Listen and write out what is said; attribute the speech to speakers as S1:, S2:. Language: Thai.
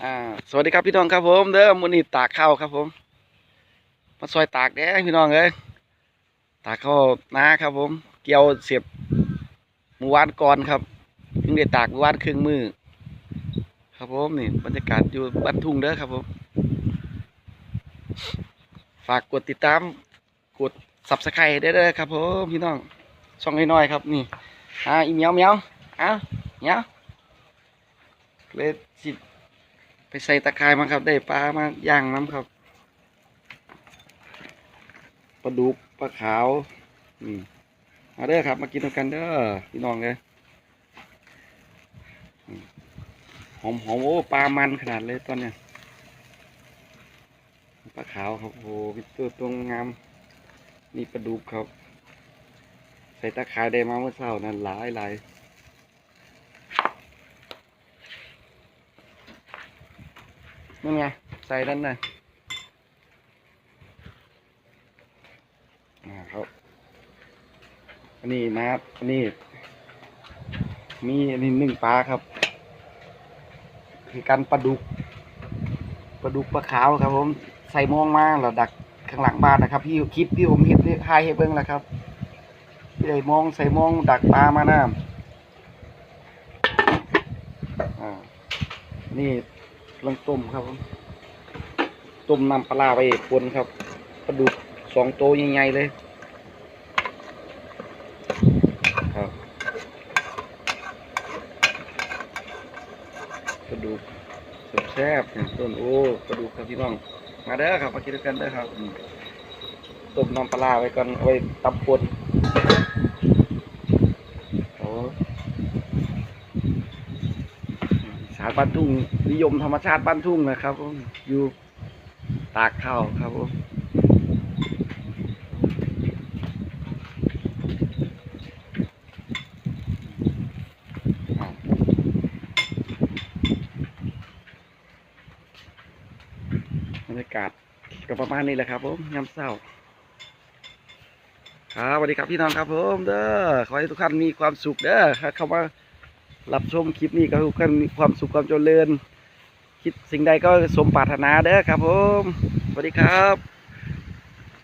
S1: อ่าสวัสดีครับพี่น้องครับผมเด้อมื้อนี้ตากข้าวครับผมมาซอยตากแดงพี่น้องเอ้ยตากข้าวนาครับผม เกี่ยวเสียบมือวานก่อนครับเพิ่งได้ตากมือวานครึ่งมือครับผมนี่บรรยากาศอยู่บ้านทุ่งเด้อครับผม ฝากกดติดตามกดสับสไครต์ได้เด้อครับผมพี่น้องช่องน้อยๆครับนี่อ่าอีเมียวเมียวอะเมียวเลยสิ ไปใส่ตะไคร้มาครับ ได้ปลามาย่างน้ำครับปลาดุกปลาขาวอืมมาเด้อครับ มากินด้วยกันเด้อพี่น้องเลยหอมหอมโอ้ปลามันขนาดเลยตอนเนี้ยปลาขาวครับโอ้โหเป็นตัวตัวงามนี่ปลาดุกครับ ใส่ตะไคร้ได้มาเมื่อเช้านั้นหลายหลาย นั่นไง ใส่ด้านในอ่าครับอันนี้นะครับอันนี้มีอันนี้หนึ่งปลาครับคือการปลาดุกปลาดุกปลาขาวครับ ผมใส่มองมาแล้วดักข้างหลังบ้านนะครับพี่คลิปที่ผมเห็นทายให้เบิ้งแล้วครับพี่ได้มองใส่มองดักปลามาน้ำอ่านี่ ลองต้มครับต้มน้ำปลาไปคนครับปลาดุกสองโตใหญ่ๆเลยครับปลาดุกแซ่บๆต้นโอ้ปลาดุกครับพี่น้อง มาเด้อครับมากินด้วยกันเด้อครับต้มน้ำปลาไว้ก่อนเอาไว้ตำปนโอ้ สารบ้านทุ่งนิยมธรรมชาติบ้านทุ่งนะครับผมอยู่ตากข้าวครับผมบรรยากาศก็ประมาณนี้แหละครับผมยามเศร้าครับสวัสดีครับพี่น้องครับผมเด้อขอให้ทุกท่านมีความสุขเด้อเข้ามา รับชมคลิปนี้ก็ทุกท่านมีความสุขความเจริญ คิดสิ่งใดก็สมปรารถนาเด้อครับผม สวัสดีครับ